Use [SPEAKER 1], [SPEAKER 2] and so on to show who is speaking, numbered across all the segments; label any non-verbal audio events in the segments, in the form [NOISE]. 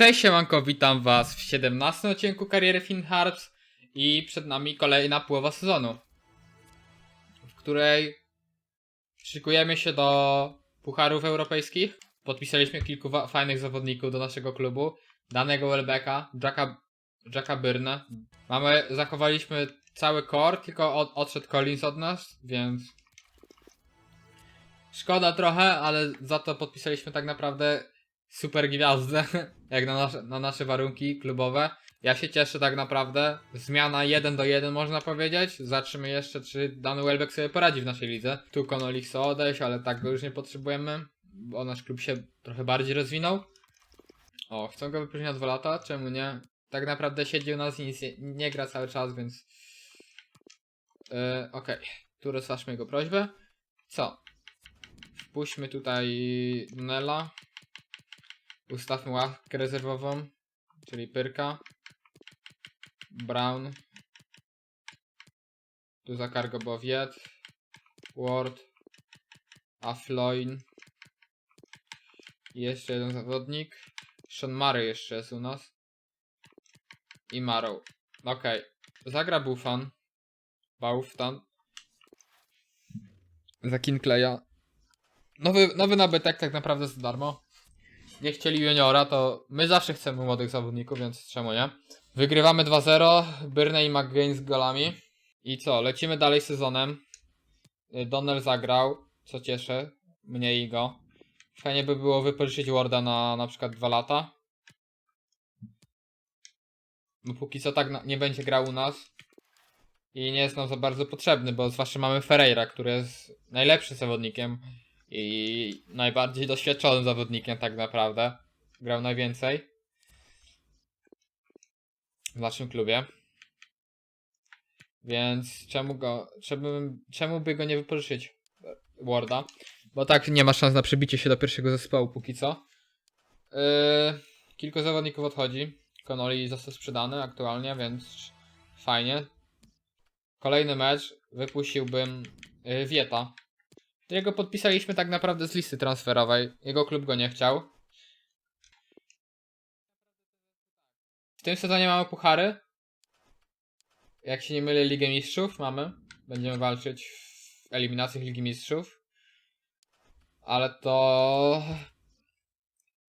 [SPEAKER 1] Cześć siemanko, witam was w 17 odcinku kariery Finn Harps i przed nami kolejna połowa sezonu, w której szykujemy się do pucharów europejskich. Podpisaliśmy kilku fajnych zawodników do naszego klubu. Danego Welbecka, Jacka, Jacka Byrne. Mamy, zachowaliśmy cały core, tylko od, odszedł Collins od nas, więc szkoda trochę, ale za to podpisaliśmy tak naprawdę super gwiazdę, [LAUGHS] jak na nasze, na nasze warunki klubowe. Ja się cieszę tak naprawdę. Zmiana 1 do 1 można powiedzieć. Zobaczymy jeszcze, czy dany Welbeck sobie poradzi w naszej lidze. Tu Connolly chce odejść, ale tak go już nie potrzebujemy, bo nasz klub się trochę bardziej rozwinął. O, chcą go wypróżnić na 2 lata? Czemu nie? Tak naprawdę siedzi u nas i nic nie, nie gra cały czas, więc... Yy, Okej, tu rozważmy jego prośbę. Co? Wpuśćmy tutaj Nela. Ustawmy ławkę rezerwową, czyli Pyrka, Brown, tu za cargo Bowiet, Ward, Afloin i jeszcze jeden zawodnik. Sean Murray jeszcze jest u nas. I Marrow. Okej. Zagra Buffon. Bauftan. Za Kincleya. Nowy, nowy nabytek tak naprawdę za darmo nie chcieli juniora, to my zawsze chcemy młodych zawodników, więc czemu nie? Wygrywamy 2-0, Byrne i McGain z golami. I co, lecimy dalej sezonem. Y, Donnell zagrał, co cieszy, mnie i go. Fajnie by było wypożyczyć Warda na na przykład 2 lata. No póki co tak nie będzie grał u nas. I nie jest nam za bardzo potrzebny, bo zwłaszcza mamy Ferreira, który jest najlepszym zawodnikiem i najbardziej doświadczonym zawodnikiem tak naprawdę. Grał najwięcej w naszym klubie. Więc czemu go, czemu, czemu by go nie wypożyczyć Warda? Bo tak nie ma szans na przebicie się do pierwszego zespołu póki co. Yy, kilku zawodników odchodzi. Connolly został sprzedany aktualnie, więc fajnie. Kolejny mecz wypuściłbym yy, Wieta, którego podpisaliśmy tak naprawdę z listy transferowej. Jego klub go nie chciał. W tym sezonie mamy puchary. Jak się nie mylę, Ligę Mistrzów mamy. Będziemy walczyć w eliminacjach Ligi Mistrzów. Ale to...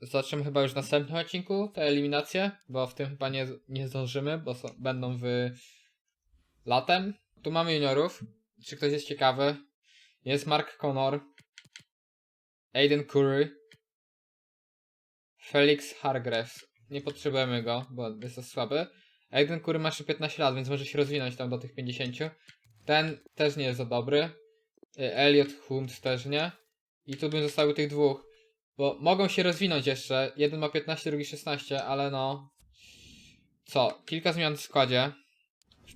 [SPEAKER 1] Zobaczymy chyba już w następnym odcinku te eliminacje, bo w tym chyba nie, nie zdążymy, bo są, będą w latem. Tu mamy juniorów. Czy ktoś jest ciekawy? Jest Mark Connor, Aiden Curry, Felix Hargreaves. Nie potrzebujemy go, bo jest to słaby. Aiden Curry ma jeszcze 15 lat, więc może się rozwinąć tam do tych 50. Ten też nie jest za dobry. Y, Elliot Hunt też nie. I tu bym zostawił tych dwóch. Bo mogą się rozwinąć jeszcze. Jeden ma 15, drugi 16, ale no. Co? Kilka zmian w składzie.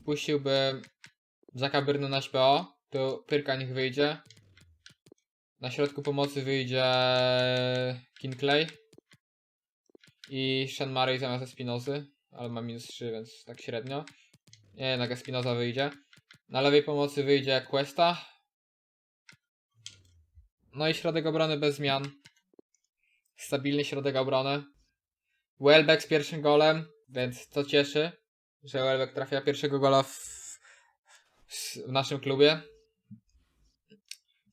[SPEAKER 1] Wpuściłbym Jacka Byrna na śpeo. Tu Pyrka niech wyjdzie. Na środku pomocy wyjdzie Kinclay. I Sean Murray zamiast Espinozy. Ale ma minus 3, więc tak średnio. Nie, jednak Espinoza wyjdzie. Na lewej pomocy wyjdzie Questa. No i środek obrony bez zmian. Stabilny środek obrony. Welbeck z pierwszym golem, więc to cieszy, że Welbeck trafia pierwszego gola w, w naszym klubie.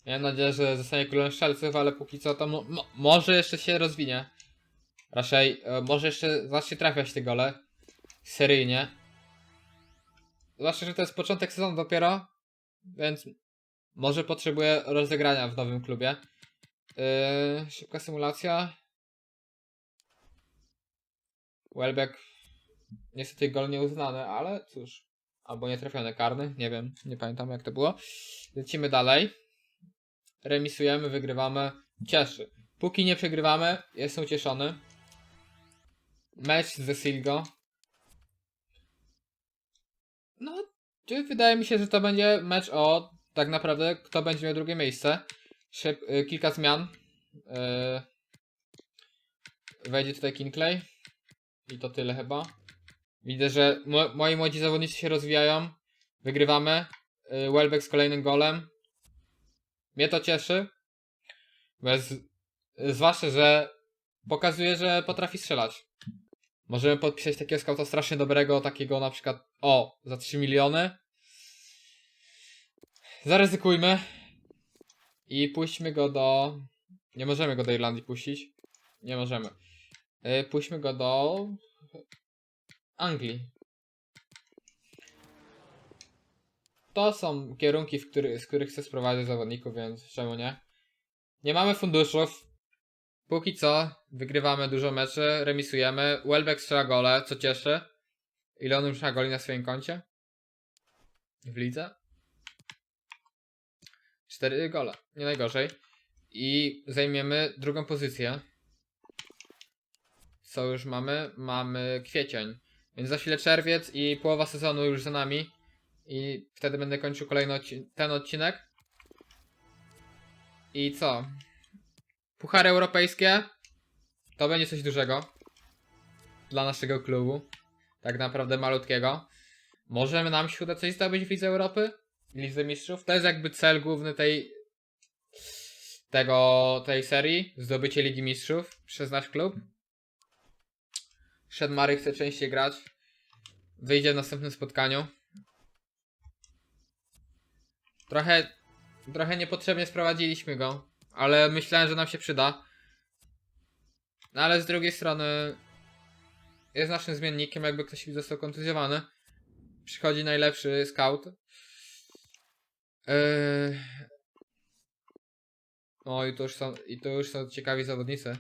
[SPEAKER 1] Mam nadzieję, że zostanie królem strzelców, ale póki co to mo mo może jeszcze się rozwinie. Raczej, e, może jeszcze zacznie trafiać te gole. Seryjnie. Zwłaszcza, że to jest początek sezonu dopiero, więc może potrzebuje rozegrania w nowym klubie. Yy, szybka symulacja. Welbeck niestety gol nieuznany, ale cóż. Albo nietrafiony karny, nie wiem, nie pamiętam jak to było. Lecimy dalej. Remisujemy, wygrywamy. Cieszy. Póki nie przegrywamy, jestem ucieszony. Mecz z Vesilgo. No, wydaje mi się, że to będzie mecz o tak naprawdę kto będzie miał drugie miejsce. Szyb, y, kilka zmian. Y, wejdzie tutaj Kinclay. I to tyle chyba. Widzę, że mo moi młodzi zawodnicy się rozwijają. Wygrywamy. Y, Welbeck z kolejnym golem. Mnie to cieszy. Bez, zwłaszcza, że pokazuje, że potrafi strzelać. Możemy podpisać takiego skauta strasznie dobrego, takiego na przykład, o, za 3 miliony. Zaryzykujmy. I puśćmy go do... Nie możemy go do Irlandii puścić. Nie możemy. Yy, puśćmy go do... Anglii. To są kierunki, w który, z których chcę sprowadzić zawodników, więc czemu nie? Nie mamy funduszów. Póki co wygrywamy dużo meczy, remisujemy. Welbeck strzela gole, co cieszy. Ile on już ma goli na swoim koncie? W lidze? Cztery gole, nie najgorzej. I zajmiemy drugą pozycję. Co już mamy? Mamy kwiecień. Więc za chwilę czerwiec i połowa sezonu już za nami. I wtedy będę kończył kolejny odci- ten odcinek. I co? Puchary europejskie to będzie coś dużego dla naszego klubu. Tak naprawdę malutkiego. Możemy nam się uda coś zdobyć w Lidze Europy? Lidze Mistrzów? To jest jakby cel główny tej tego, tej serii. Zdobycie Ligi Mistrzów przez nasz klub. Szedmary chce częściej grać. Wyjdzie w następnym spotkaniu. Trochę, trochę niepotrzebnie sprowadziliśmy go, ale myślałem, że nam się przyda. No ale z drugiej strony jest naszym zmiennikiem, jakby ktoś został kontuzjowany. Przychodzi najlepszy scout. Yy... O, i to już są, i to już są ciekawi zawodnicy.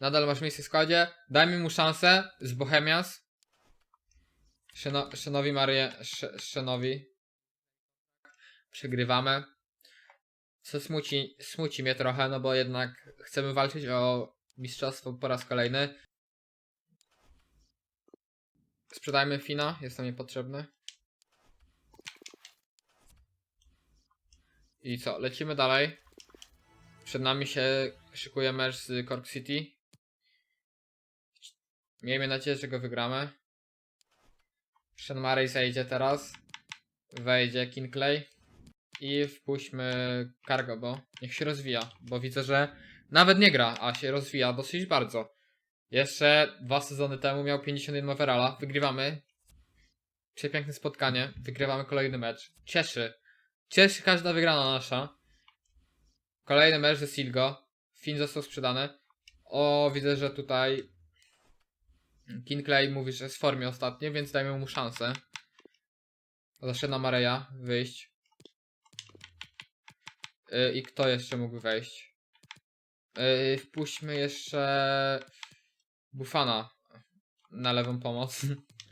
[SPEAKER 1] Nadal masz miejsce w składzie. Dajmy mu szansę z Bohemians. Szeno, Szenowi Marię. Sz. Przegrywamy. Co smuci, smuci mnie trochę, no bo jednak chcemy walczyć o mistrzostwo po raz kolejny. Sprzedajmy Fina, jest nam niepotrzebny. I co, lecimy dalej. Przed nami się szykuje mecz z Cork City. Miejmy nadzieję, że go wygramy. Sean Murray zejdzie teraz. Wejdzie Kinkley. I wpuśćmy Cargo, bo niech się rozwija. Bo widzę, że nawet nie gra, a się rozwija dosyć bardzo. Jeszcze dwa sezony temu miał 51 overalla. Wygrywamy. Przepiękne spotkanie. Wygrywamy kolejny mecz. Cieszy. Cieszy każda wygrana nasza. Kolejny mecz ze Silgo. Fin został sprzedany. O, widzę, że tutaj Kinkley mówi, że jest w formie ostatnio, więc dajmy mu szansę. Zaczyna Mareja wyjść. Yy, I kto jeszcze mógł wejść? Yy, wpuśćmy jeszcze Bufana na lewą pomoc.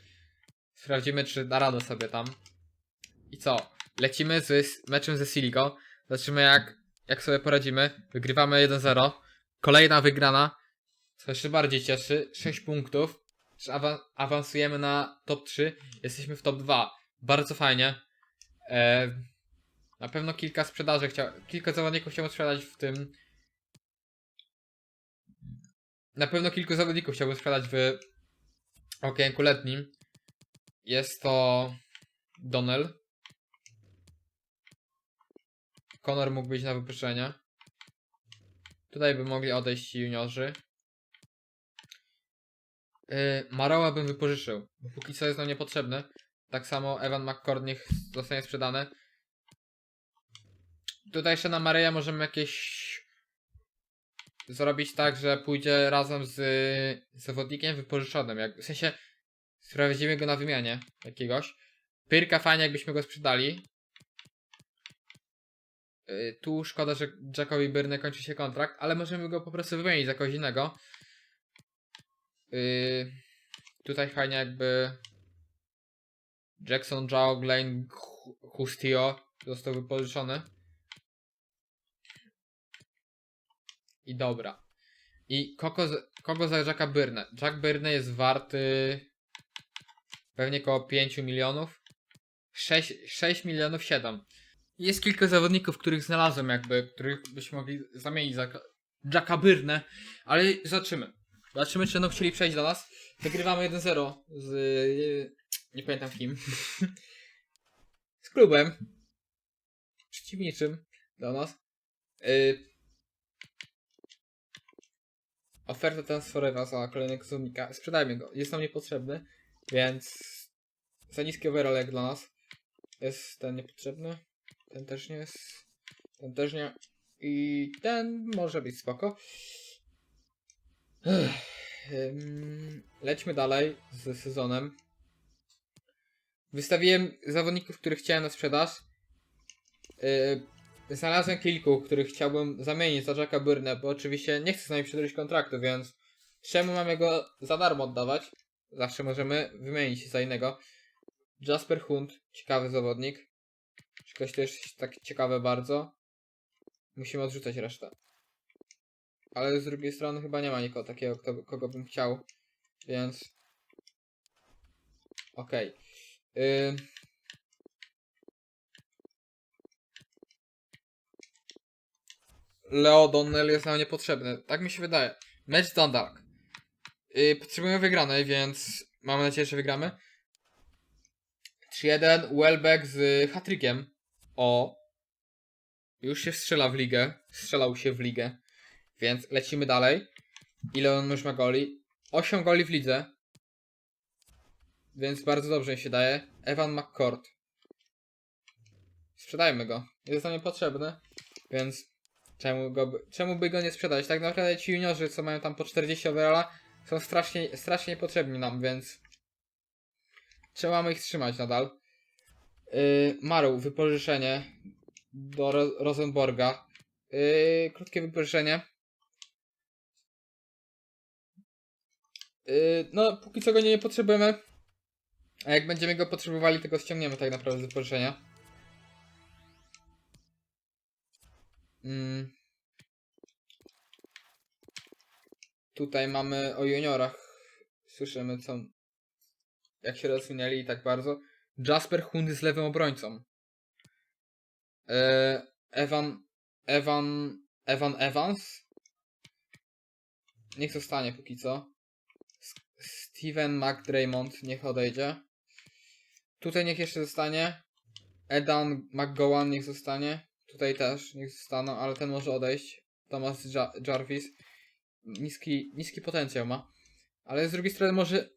[SPEAKER 1] [LAUGHS] Sprawdzimy, czy da radę sobie tam. I co? Lecimy z meczem ze Siligo. Zobaczymy, jak, jak sobie poradzimy. Wygrywamy 1-0. Kolejna wygrana. Co jeszcze bardziej cieszy. 6 punktów. Że awa- awansujemy na top 3. Jesteśmy w top 2. Bardzo fajnie. E, na pewno kilka sprzedaży chciał. Kilka zawodników chciałbym sprzedać w tym. Na pewno kilku zawodników chciałbym sprzedać w okienku letnim. Jest to Donnell. Conor mógł być na wypuszczenie. Tutaj by mogli odejść juniorzy. Yy, Maroła bym wypożyczył, bo póki co jest nam niepotrzebny. Tak samo Evan McCord niech zostanie sprzedany. Tutaj jeszcze na Mareja możemy jakieś zrobić tak, że pójdzie razem z zawodnikiem wypożyczonym. Jak, w sensie sprawdzimy go na wymianie jakiegoś. Pyrka fajnie jakbyśmy go sprzedali. Yy, tu szkoda, że Jackowi Byrne kończy się kontrakt, ale możemy go po prostu wymienić za kogoś innego. Yy, tutaj fajnie jakby Jackson, Jao, Glenn, Hustio został wypożyczony. I dobra. I kogo, kogo za Jacka Byrne? Jack Byrne jest warty pewnie około 5 milionów. 6, 6 milionów 7. Jest kilka zawodników, których znalazłem jakby, których byśmy mogli zamienić za Jacka Byrne, ale zobaczymy. Zobaczymy, czy będą chcieli przejść do nas. Wygrywamy 1-0 z... Nie pamiętam kim. [LAUGHS] z klubem przeciwniczym do nas. Yy, oferta transferowa za kolejnego zawodnika. Sprzedajmy go. Jest nam niepotrzebny, więc za niski overall dla nas. Jest ten niepotrzebny. Ten też nie jest. Ten też nie. I ten może być spoko. Lećmy dalej z sezonem. Wystawiłem zawodników, których chciałem na sprzedaż. Yy, znalazłem kilku, których chciałbym zamienić za Jacka Byrne, bo oczywiście nie chcę z nami przedłużyć kontraktu, więc czemu mamy go za darmo oddawać? Zawsze możemy wymienić za innego. Jasper Hunt, ciekawy zawodnik. Ktoś też tak ciekawe bardzo. Musimy odrzucać resztę. Ale z drugiej strony chyba nie ma nikogo takiego, kto, kogo bym chciał. Więc. Okej. Ym. Leo Donnell jest nam niepotrzebny. Tak mi się wydaje. Mecz Dundalk. Yy, potrzebujemy wygranej, więc mamy nadzieję, że wygramy. 3-1, Welbeck z hatrykiem. O. Już się strzela w ligę. Strzelał się w ligę. Więc lecimy dalej. Ile on już ma goli? 8 goli w lidze. Więc bardzo dobrze się daje. Evan McCord. Sprzedajmy go. Jest nam niepotrzebny. Więc czemu, go, by- czemu by go nie sprzedać? Tak naprawdę ci juniorzy, co mają tam po 40 overalla, są strasznie, strasznie niepotrzebni nam, więc trzeba ich trzymać nadal. Yy, Maru, wypożyczenie do Ro Rosenborga. Yy, krótkie wypożyczenie. No, póki co go nie potrzebujemy. A jak będziemy go potrzebowali, to go ściągniemy tak naprawdę z wypożyczenia. Mm. Tutaj mamy o juniorach. Słyszymy co. Jak się rozwinęli i tak bardzo. Jasper Hund z lewym obrońcą. Eee, Evan. Evan. Evan Evans. Niech zostanie póki co. Steven McDraymond niech odejdzie. Tutaj niech jeszcze zostanie. Edan McGowan niech zostanie. Tutaj też niech zostaną, ale ten może odejść. Thomas ja Jarvis. Niski, niski potencjał ma. Ale z drugiej strony może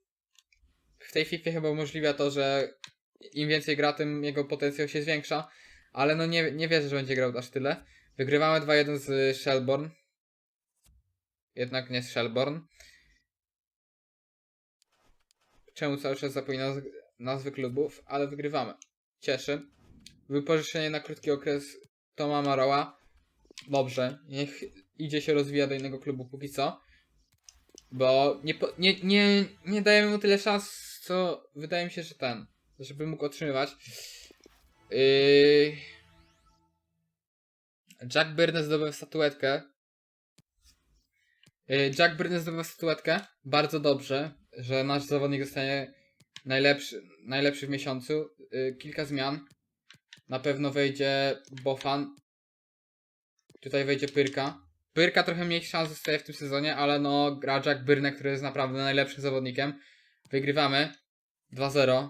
[SPEAKER 1] w tej FIFA chyba umożliwia to, że im więcej gra, tym jego potencjał się zwiększa. Ale no nie, nie wierzę, że będzie grał aż tyle. Wygrywamy 2-1 z Shelbourne. Jednak nie z Shelbourne. Czemu cały czas zapominam nazw- nazwy klubów, ale wygrywamy. Cieszy. Wypożyczenie na krótki okres Toma Maroła. Dobrze. Niech idzie się rozwija do innego klubu póki co. Bo nie, nie, nie, nie dajemy mu tyle szans, co wydaje mi się, że ten. Żeby mógł otrzymywać. Yy... Jack Byrne zdobył statuetkę. Yy, Jack Byrne zdobył statuetkę. Bardzo dobrze, że nasz zawodnik zostanie najlepszy, najlepszy w miesiącu. Yy, kilka zmian. Na pewno wejdzie Bofan. Tutaj wejdzie Pyrka. Pyrka trochę mniej szans zostaje w tym sezonie, ale no gra Jack Byrne, który jest naprawdę najlepszym zawodnikiem. Wygrywamy. 2-0.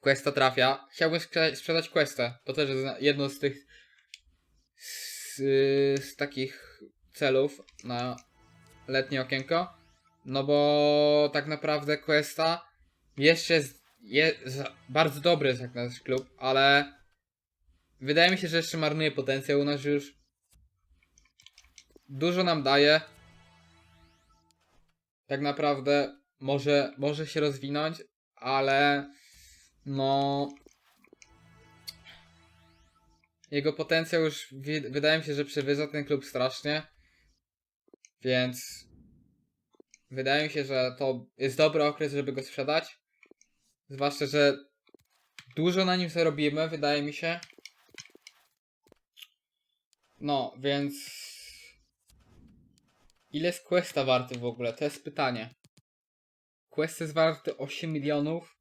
[SPEAKER 1] Questa trafia. Chciałbym sprzedać, sprzedać Questę. To też jest jedno z tych z, z takich celów na letnie okienko. No bo tak naprawdę Questa jeszcze jest, jest bardzo dobry jest jak nasz klub, ale wydaje mi się, że jeszcze marnuje potencjał u nas już. Dużo nam daje. Tak naprawdę może, może się rozwinąć, ale no jego potencjał już wydaje mi się, że przewyższa ten klub strasznie. Więc wydaje mi się, że to jest dobry okres, żeby go sprzedać. Zwłaszcza, że dużo na nim zarobimy, wydaje mi się. No, więc ile jest Questa warty w ogóle? To jest pytanie. Quest jest warty 8 milionów.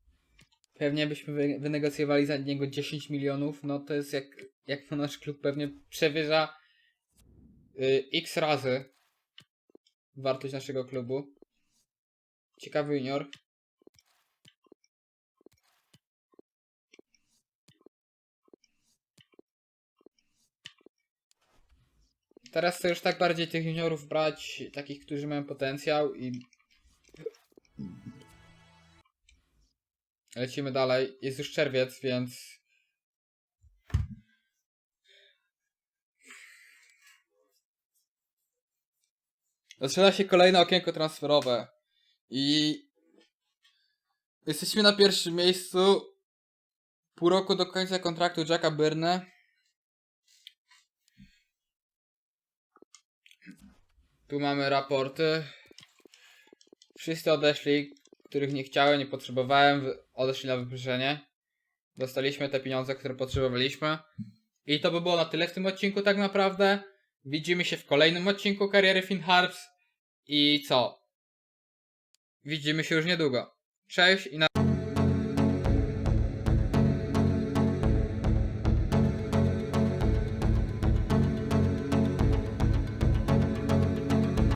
[SPEAKER 1] Pewnie byśmy wy- wynegocjowali za niego 10 milionów. No to jest jak, jak nasz klub pewnie przewyża y, x razy wartość naszego klubu. Ciekawy junior. Teraz chcę już tak bardziej tych juniorów brać, takich, którzy mają potencjał i... Lecimy dalej. Jest już czerwiec, więc... Zaczyna się kolejne okienko transferowe. I... Jesteśmy na pierwszym miejscu. Pół roku do końca kontraktu Jacka Byrne. Tu mamy raporty. Wszyscy odeszli, których nie chciałem, nie potrzebowałem, odeszli na wypożyczenie. Dostaliśmy te pieniądze, które potrzebowaliśmy. I to by było na tyle w tym odcinku tak naprawdę. Widzimy się w kolejnym odcinku kariery Finn Harps. I co? Widzimy się już niedługo. Cześć i na